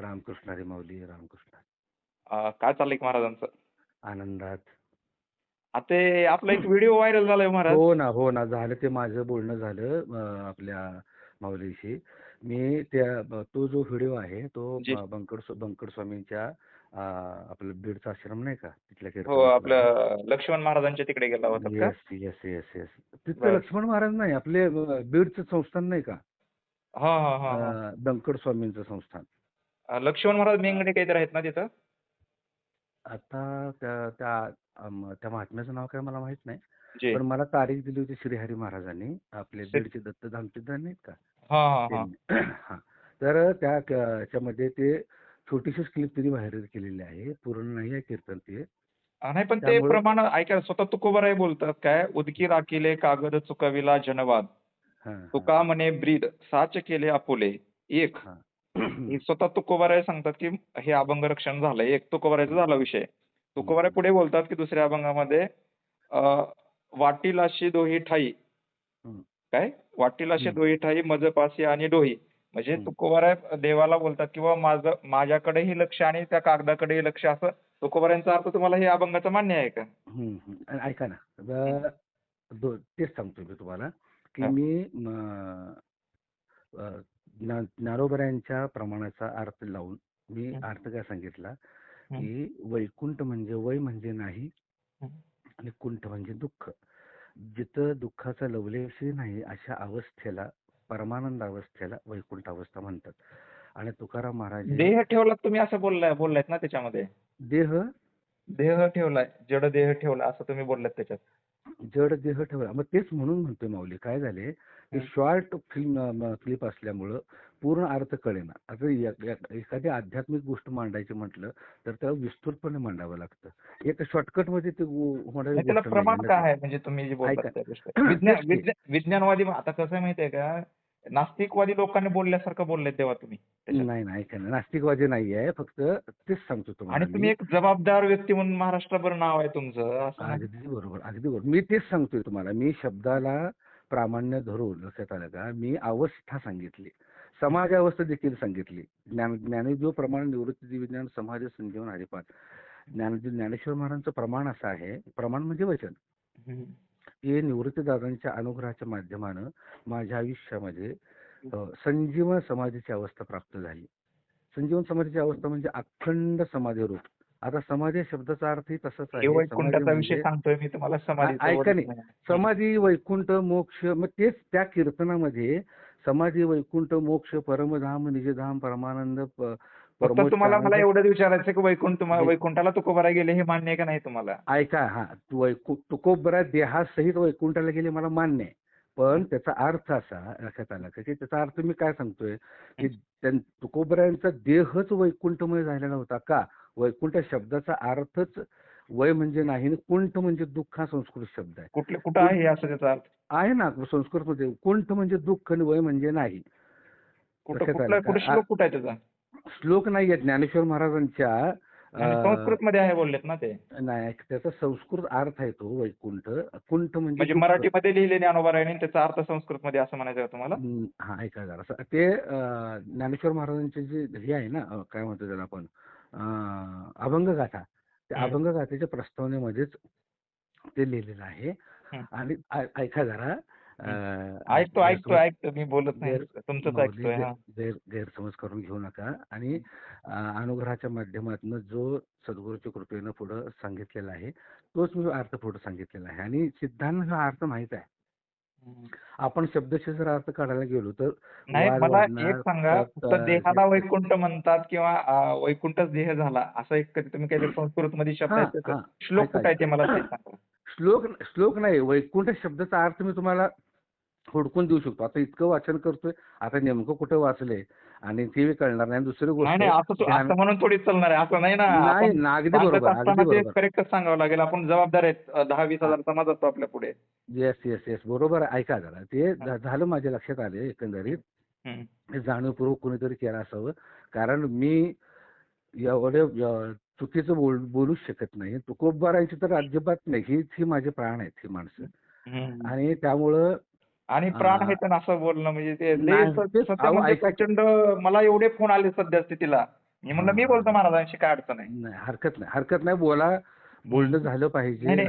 रामकृष्ण हरी माऊली रामकृष्ण. अं, काय चाललंय महाराजांचं? आनंदात. आता आपला एक व्हिडिओ व्हायरल झालाय महाराज. हो ना हो ना. झालं ते माझं बोलणं झालं अं, आपल्या माऊलीशी. मी त्या ब- तो जो व्हिडिओ आहे तो जी. ब- बंकट स्व- बंकट स्वामींच्या अं, आपलं बीडचा आश्रम नाही का? तिथल्या हो कीर्तनातला. आपलं लक्ष्मण महाराजांच्या तिकडे गेला होता का? येस येस येस येस तिथं बरं. लक्ष्मण महाराज नाही आपले अं, बीडचं संस्थान नाही का? हा हा हा हा. अं, बंकट स्वामींचं संस्थान. लक्ष्मण महाराज मेंगडे काहीतरी आहेत ना तिथं? आता त्या त्या अम, त्या महात्म्याचं नाव काय मला माहीत नाही. जी. पण मला तारीख दिली होती श्रीहरी महाराजांनी. आपले श्री- बीडचे दत्तधाम सिद्धांत नाहीत का? हा हा हा. त्यांनी. हा. तर त्या क- याच्यामध्ये ते छोटीशीच क्लिप त्यांनी व्हायरल केलेली आहे. पूर्ण नाही आहे कीर्तन ते. नाही पण ते त्यामुळं- प्रमाण ऐका स्वतः तुकोबराय बोलतात काय? उदकी राखिले कागद चुकविला जनवाद. हा, हा, तुका म्हणे ब्रीद साच केले आपुले एक. स्वतः तुकोबाराय सांगतात की हे अभंग रक्षण झालंय. एक तुकोबारायचा झाला विषय. तुकोबाराय पुढे बोलतात की दुसऱ्या अभंगामध्ये अं, वाटीलाशी दोही ठाई. काय? वाटीलाशी हम्म. दोही ठाई मजपासी आणि डोही. म्हणजे. तुकोबाराय देवाला बोलतात किंवा माझं माझ्याकडेही लक्ष आणि त्या कागदाकडेही लक्ष असं तुकोबारायांचा अर्थ तुम्हाला हे अभंगाचं मान्य आहे का? ऐका ना. तेच सांगतो मी तुम्हाला की. मी ज्ञानोबरायांच्या प्रमाणाचा अर्थ लावून मी. अर्थ काय सांगितला. की वैकुंठ म्हणजे वय म्हणजे नाही. आणि कुंठ म्हणजे दुःख जिथं दुःखाचा लवलेशही नाही अशा अवस्थेला परमानंद अवस्थेला वैकुंठ अवस्था म्हणतात आणि तुकाराम महाराज हे देह ठेवला तुम्ही असं बोललाय बोललायत ना त्याच्यामध्ये देह देह ठेवलाय जड देह ठेवला असं तुम्ही बोललात त्याच्यात जड देह ठेवला. मग तेच म्हणून म्हणतोय माऊली काय झाले? की हं. शॉर्ट फिल्म क्लिप असल्यामुळं पूर्ण अर्थ कळेना. आता एखादी आध्यात्मिक गोष्ट मांडायची म्हटलं तर त्याला विस्तृतपणे मांडावं लागतं. एक शॉर्टकटमध्ये ते त्याला प्रमाण काय आहे? म्हणजे तुम्ही विज्ञानवादी आता कसं आहे माहितीये का? नास्तिकवादी लोकांनी बोलल्यासारखं बोललेत तेव्हा तुम्ही. नाही नाही नास्तिकवादी नाही आहे फक्त तेच सांगतो तुम्हाला आणि तुम्ही. एक जबाबदार व्यक्ती म्हणून महाराष्ट्रभर नाव आहे तुमचं. अगदी बरोबर अगदी बरोबर. मी तेच सांगतोय तुम्हाला. मी शब्दाला प्रामाण्य धरून लक्षात आलं का? मी अवस्था सांगितली. समाज अवस्था देखील सांगितली. ज्ञान ज्ञानदेव प्रमाण निवृत्ती विज्ञान समाज संजीवन हरिपाठ ज्ञानदेव ज्ञानेश्वर महाराजांचं प्रमाण असं आहे. प्रमाण म्हणजे वचन. हे निवृत्तीदादांच्या अनुग्रहाच्या माध्यमानं माझ्या आयुष्यामध्ये अ, संजीवन समाधीची अवस्था प्राप्त झाली. संजीवन समाधीची अवस्था म्हणजे अखंड समाधी रूप. आता समाधी या शब्दाचा अर्थही तसाच हे आहे. वैकुंठाचा समाधी विषय म्हणजे- सांगतोय मी तुम्हाला समाधीचं ऐका नाही. समाधी वैकुंठ मोक्ष मग तेच त्या कीर्तनामध्ये समाधी वैकुंठ मोक्ष परमधाम निजधाम परमानंद प- फक्त तुम्हाला मला एवढंच विचारायचं की वैकुंठ तुम्हाला वैकुंठाला तुकोबारा गेले हे मान्य आहे का नाही तुम्हाला? ऐका हा वैकु तुकोबरा देहासहित वैकुंठाला गेले मला मान्य आहे. पण त्याचा अर्थ असा लक्षात आला का त्याचा अर्थ मी काय सांगतोय की तुकोबरायांचा देहच वैकुंठमय झालेला होता का? वैकुंठ शब्दाचा अर्थच वय म्हणजे नाही आणि कुंठ म्हणजे दुःख हा संस्कृत शब्द आहे. कुठले कुठं आहे असं त्याचा अर्थ? आहे ना संस्कृतमध्ये कुंठ म्हणजे दुःख आणि वय म्हणजे नाही. कुठं आहे त्याचा? श्लोक नाही आहेत ज्ञानेश्वर महाराजांच्या संस्कृत मध्ये आहे बोललेत ना ते. नाही त्याचा संस्कृत अर्थ आहे तो वैकुंठ. कुंठ म्हणजे म्हणजे. मराठीमध्ये लिहिले ज्ञानोबारायांनी त्याचा अर्थ संस्कृत मध्ये असं म्हणायचं तुम्हाला? हा ऐका जरा. ते ज्ञानेश्वर महाराजांचे जे हे आहे ना काय म्हणतो त्याला आपण अं, अभंगगाथा त्या हम्म. अभंगगाथेच्या प्रस्तावनेमध्येच ते लिहिलेलं आहे. आणि ऐका जरा. ऐकतो ऐकतो ऐकतो. मी बोलत नाही. तुमचंच ऐकतोय हा. गैर- गैर गैरसमज करून घेऊ नका. आणि अनुग्रहाच्या माध्यमातून जो सद्गुरूच्या कृपेनं पुढं सांगितलेला आहे तोच मी अर्थ पुढे सांगितलेला आहे. आणि सिद्धांत हा अर्थ माहीत आहे. आपण शब्दशः जर अर्थ काढायला गेलो तर नाही मला एक सांगा. फक्त देहाला वैकुंठ म्हणतात किंवा वैकुंठच देह झाला असं एक कधी तुम्ही काही संस्कृत मध्ये शब्द. श्लोक आहे ते मला सांगा. श्लोक श्लोक नाही वैकुंठ शब्दाचा अर्थ मी तुम्हाला हुडकून देऊ शकतो. आता इतकं वाचन करतोय आता नेमकं कुठं वाचले आणि ते बी कळणार नाही. आणि दुसरी गोष्ट नाही नाही असं म्हणून थोडी चालणार आहे. असं नाही ना नाही आपण ना अगदी बरोबर अगदी असताना ते बरोबर. करेक्टच सांगावं लागेल. आपण जबाबदार आहेत. अं, दहा वीस हजार समाज असतो आपल्या पुढे. येस येस येस बरोबर आहे. ऐका जरा. ते झ- झालं माझ्या लक्षात आले एकंदरीत. हम्म. हे जाणीवपूर्वक कोणीतरी केलं असावं. कारण मी एवढे चुकीचं बोल बोलूच शकत नाही. तुकोबारायची तर अजिबात नाही. हीच ही माझे प्राण आहेत ही माणसं. हम्म. आणि त्यामुळं आणि प्राण आहे तर असं बोलणं म्हणजे ते लय सध्या म्हणजे प्रचंड मला एवढे फोन आले सध्या स्थितीला. मी म्हणलं मी बोलतो महाराजांशी काय अडचण आहे नाही हरकत नाही. हरकत नाही बोला. बोलणं झालं पाहिजे.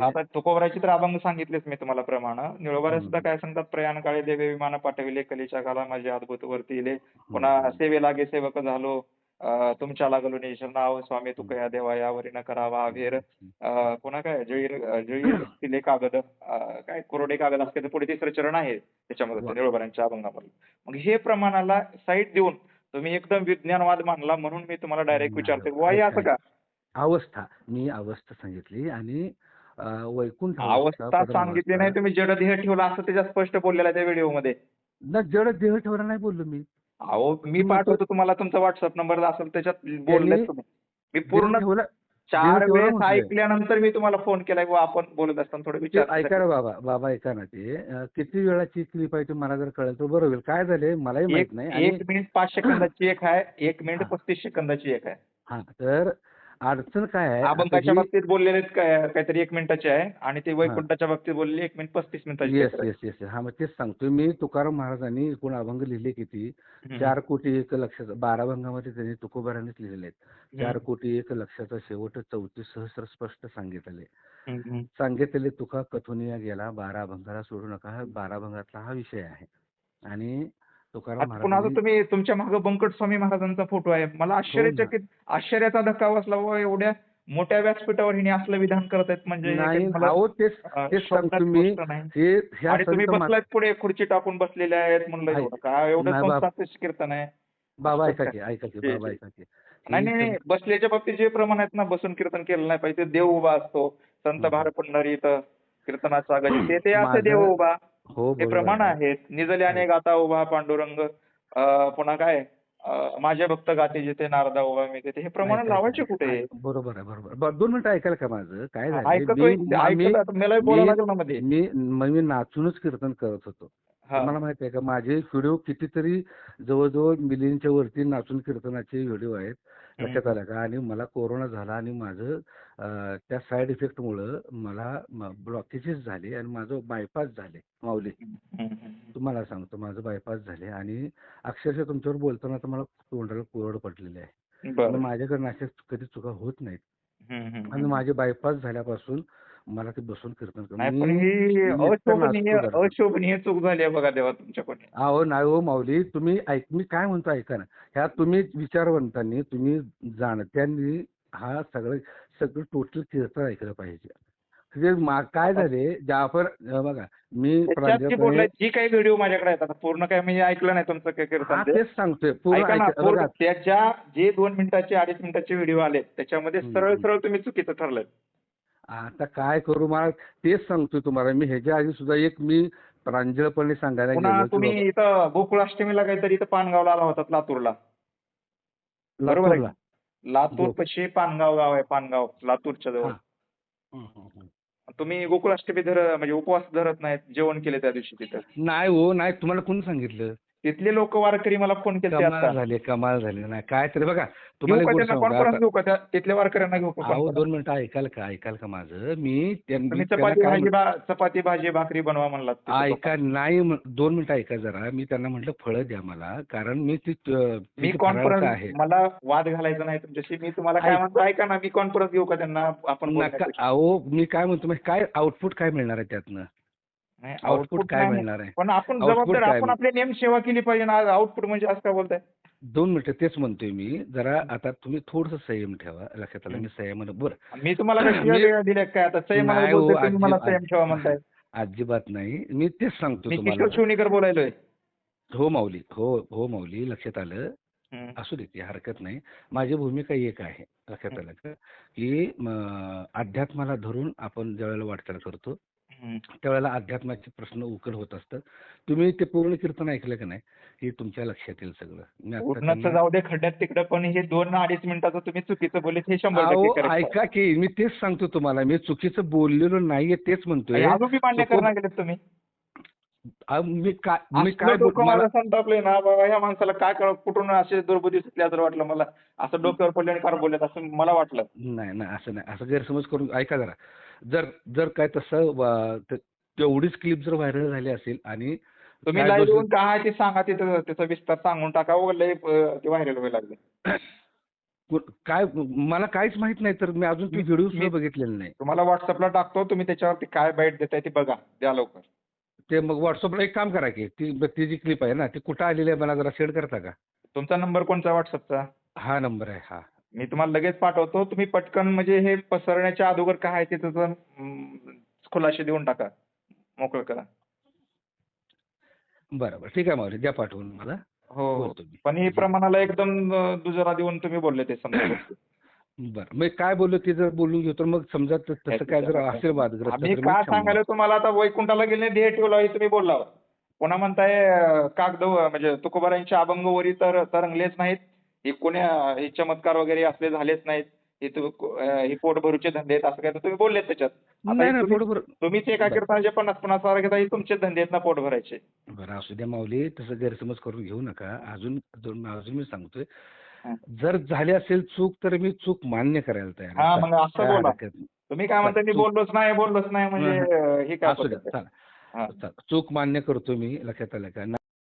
आता तुकोबराची तर अभंग सांगितलेच मी तुम्हाला प्रमाण. निळोबाऱ्या. सुद्धा काय सांगतात प्रयाण काळी देवे विमान पाठविले कलीच्या काला माझे अद्भुत वरती पुन्हा सेवे लागे सेवक झालो. तुमच्या लागलो निश नाव स्वामी तुकया देवा यावरी न करावा अभेर अं, पुन्हा काय? जळीर जळीर तिले कागद काय? कोरडे कागद असते ते पुढे तिसरं चरण आहे त्याच्यामध्ये वा. निळोबाऱ्यांच्या अभंगामध्ये. मग हे प्रमाणाला साईड देऊन तुम्ही एकदम विज्ञानवाद मानला म्हणून मी तुम्हाला डायरेक्ट विचारते. वा असं. का? अवस्था. मी अवस्था सांगितली आणि वैकुंठ अवस्था सांगितली. नाही तुम्ही जडदेह ठेवला असं त्याच्यात स्पष्ट बोललेलं त्या व्हिडिओमध्ये. ना जड देह ठेवला नाही बोललो मी. अहो मी पाठवतो तुम्हाला तुमचा व्हॉट्सअप नंबर असेल त्याच्यात बोलले तुम्ही. मी पूर्ण चार वेळेस म्हटलंय. ऐकल्यानंतर मी तुम्हाला फोन केलाय व आपण बोलत असताना थोडं विचार ऐका ना बाबा बाबा ऐका ना ते. किती वेळाची क्लिप आहे ते मला जर कळेल तर बरं होईल. काय झाले मलाही माहीत नाही एक मिनिट पाच सेकंदाची एक आहे एक मिनिट. पस्तीस सेकंदाची एक आहे. हा तर अडचण काय आहे? अभंगाच्या ही- बाबतीत बोललेले काहीतरी एक मिनिटाची आहे. आणि ते वैकुंठाच्या बाबतीत बोललेले एक मिनिट पस्तीस मिनिटाची येस. येस येस हा मग तेच सांगतोय. मी तुकाराम महाराजांनी एकूण अभंग लिहिले किती. चार कोटी एक लक्षाचा बारा भंगामध्ये त्यांनी तुकोबारानेच लिहिलेले आहेत. चार. कोटी एक लक्षाचा शेवट चौतीस सहस्र स्पष्ट सांगितले. सांगितलेले तुका कथुनिया गेला बारा भंगाला सोडू नका. हा बारा भंगातला हा विषय आहे. आणि पुन्हा तुम्ही तुमच्या मागे बंकट स्वामी महाराजांचा फोटो आहे. मला आश्चर्यचकित आश्चर्याचा धक्का बसला व एवढ्या मोठ्या व्यासपीठावर हिने असलं विधान करत आहेत. म्हणजे. हे तुम्ही बसलात पुढे खुर्ची टाकून बसलेले आहेत म्हणलं आहे. एवढं कीर्तन आहे. बाबा ऐका की की बाबा की. नाही ही नाही. बसल्याच्या बाबतीत जे प्रमाण आहेत ना बसून कीर्तन केलं नाही पाहिजे. ते देव उभा असतो. संत हम्म. भार पंढरी इथं कीर्तनाचा गज ते ते असं देव उभा. हो हे प्रमाण आहे. आहेत. निजल्याने गाता उभा पांडुरंग अं, पुन्हा काय? माझे भक्त गाते जिथे नारदा उभा मी तिथे. हे प्रमाण लावायचे कुठे. बरोबर आहे बरोबर बरं, दोन मिनिटं ऐकाल का माझं? काय झालं मी मी- नाचूनच कीर्तन करत होतो. तुम्हाला माहिती आहे का? माझे व्हिडिओ कितीतरी जवळजवळ मिलियनच्या वरती नाचून कीर्तनाचे व्हिडिओ आहेत. लक्षात आलं का आणि मला कोरोना झाला आणि माझं अं, त्या साईड इफेक्टमुळं मला ब्लॉकेजेस झाले आणि माझं बायपास झाले माऊली. तुम्हाला सांगतो माझं बायपास झाले आणि अक्षरशः तुमच्यावर बोलताना तर मला तोंडाला कोरड पडलेले आहे. आणि माझ्याकडनं अशा कधी चुका होत नाहीत. आणि. माझे बायपास झाल्यापासून मला ते बसून कीर्तन नाही पण ही अशोभनीय चूक झाली आहे बघा देवा तुमच्याकडून. अहो नाही हो माऊली तुम्ही ऐक मी काय म्हणतो ऐका ना. ह्या तुम्ही विचारवंतांनी तुम्ही जाणत्यांनी हा सगळं सगळं टोटल कीर्तन ऐकलं पाहिजे. म्हणजे मा- काय झाले जाफर अं, बघा मी त्याच्यात जी प्रांजळपणे बोललाय जी काही व्हिडिओ माझ्याकडे आता पूर्ण काय मी ऐकलं नाही तुमचं काय हा कीर्तन ते. तेच सांगतोय पूर्ण ऐका ना ऐका- पूर्ण बघा. त्याच्या जे दोन मिनिटाचे अडीच मिनिटाचे व्हिडिओ आले त्याच्यामध्ये हम्म, सरळ हम्म. सरळ तुम्ही चुकीचं ठरलंय. आता काय करू? मला तेच सांगतोय तुम्हाला. मी ह्याच्या आधी सुद्धा एक मी प्रांजळपणे सांगायला पुन्हा गेलो की तुम्ही इथं गोकुळाष्टमीला काहीतरी इथं पानगावला आला होतात लातूरला. बरोबर आहे लातूरला. लातूर हो. पशी पानगाव गाव आहे पानगाव लातूरच्या जवळ. हा. हं, हं, हं. तुम्ही गोकुळाष्टमी धर म्हणजे उपवास धरत नाहीत जेवण केले त्या दिवशी तिथं. नाही हो नाही. तुम्हाला कोणी सांगितलं? तिथले लोक वारकरी मला फोन केले कमाल झाली कमाल झाली. नाही काय तरी बघा तुम्हाला का? कॉन्फरन्स घेऊ तिथल्या वारकऱ्यांना घेऊ का? दोन मिनिटं ऐकाल का? ऐकाल का माझं? मी चपाती भाजी चपाती भाजी भाकरी बनवा म्हणलात तिथं ऐका नाही दोन मिनिटं ऐका जरा. मी त्यांना म्हटलं फळं द्या मला. कारण मी ती मी फराळाचं आहे कॉन्फरन्स मला वाद घालायचा नाही तुमच्याशी. मी तुम्हाला काय म्हणतो ऐका ना. मी कॉन्फरन्स घेऊ का त्यांना? आपण? अहो मी काय म्हणतो म्हणजे काय आउटपुट काय मिळणार आहे त्यातनं? नाही, आउटपुट काय. मिळणार आहे? पण आपण जबाबदार आपण आपली नेम सेवा केली पाहिजे ना आउटपुट म्हणजे असं काय बोलताय? दोन मिनिटं तेच म्हणतोय मी. जरा आता तुम्ही थोडस संयम ठेवा लक्षात आलं. मी संयम बरं. मी तुम्हाला काय दिल्या आता संयम मला हो, मला संयम ठेवा म्हणताय. अजिबात नाही. मी तेच सांगतो मी तुम्हाला. शिवणीकर बोलायलोय. हो माऊली. हो हो माऊली. लक्षात आलं. असू दे ती हरकत नाही. माझी भूमिका एक आहे लक्षात आलं का? की अध्यात्माला धरून आपण ज्यावेळेला वाटचाल करतो. त्यावेळेला अध्यात्माचे प्रश्न उकल होत असतात. तुम्ही ते पूर्ण कीर्तन ऐकलं का नाही? हे तुमच्या लक्षात येईल सगळं. जाऊ दे खड्ड्यात तिकडं पण हे दोन अडीच मिनिटाचं तुम्ही चुकीचं बोलले हे शंभर. ऐका की मी तेच सांगतो तुम्हाला. मी चुकीचं बोललेलो नाहीये तेच म्हणतोय. तुम्ही. अहो, मी काय मी काय बोल- मला माझं संतापलंय ना बाबा ह्या माणसाला काय कळ कुठून असे दुर्बुद्धी सुचल्या तर वाटलं मला. असं डोक्यावर पडले आणि कार बोललेत असं मला वाटलं. नाही नाही असं नाही. असं गैरसमज करून ऐका जरा. जर जर काय तसं वा- त- तेवढीच क्लिप जर व्हायरल झाली असेल आणि तुम्ही काय लाईव्ह गोष्ट- येऊन काय आहे ते सांगा तिथं त्याचा विस्तार सांगून टाका. व लय अं, ते व्हायरल व्हायला लागले. काय मला काहीच माहीत नाही तर मी अजून ती मी- व्हिडिओ सुद्धा मी- बघितलेला नाही. तुम्हाला व्हॉट्सअपला टाकतो तुम्ही त्याच्यावरती काय बाईट देताय ते बघा द्या लवकर. ते मग व्हॉट्सअपला एक काम करा की ती ती जी क्लिप आहे ना ती कुठं आलेली आहे मला जरा शेअर करता का? तुमचा नंबर कोणचा व्हॉट्सअपचा हा नंबर आहे हा. मी तुम्हाला लगेच पाठवतो. तुम्ही पटकन म्हणजे हे पसरण्याच्या अगोदर काय आहे ते त्याचं अं, खुलासे देऊन टाका. मोकळं करा. बरं बरं ठीक आहे माऊली द्या पाठवून मला. हो हो. बोलतो मी. पण ही प्रमाणाला एकदम अं, दुजोरा देऊन तुम्ही बोलले ते समजा. बरं मग काय बोललो ते जर बोलून घेऊ तर मग समजा त- तसं काय जर असेल वादग्रस्त आम्ही तर. सांगायला तुम्हाला आता वैकुंठाला गेले ध्येय ठेवलं हे तुम्ही बोलला पुन्हा म्हणताय अं, कागद म्हणजे तुकोबारांचे अभंगवरी तर तरंगलेच नाहीत हे कोण्या हे चमत्कार वगैरे असले झालेच नाहीत हे तु- अं, हे पोटभरूचे धंदे आहेत असं काय तर तुम्ही बोललेत त्याच्यात आता नाही हे नाही तुम्ही- बरोबर तुम्हीच एका बरं. कीर्तनाचे पन्नास पन्नास हजार घेता हे तुमचे धंदे आहेत ना पोट भरायचे बरं असू द्या माऊली तसं गैरसमज करून घेऊ नका अजून अजून अजून मी सांगतोय. जर झाली असेल चूक तर मी चूक मान्य करायला तयार आहे. हा, मग असं काय बोला. हरकत नाही. तुम्ही काय म्हणता मी बोललोच नाही बोललोच नाही म्हणजे हं, काय असू द्या पद्धत आहे? चला हा. चला. चूक मान्य करतो मी लक्षात आलं का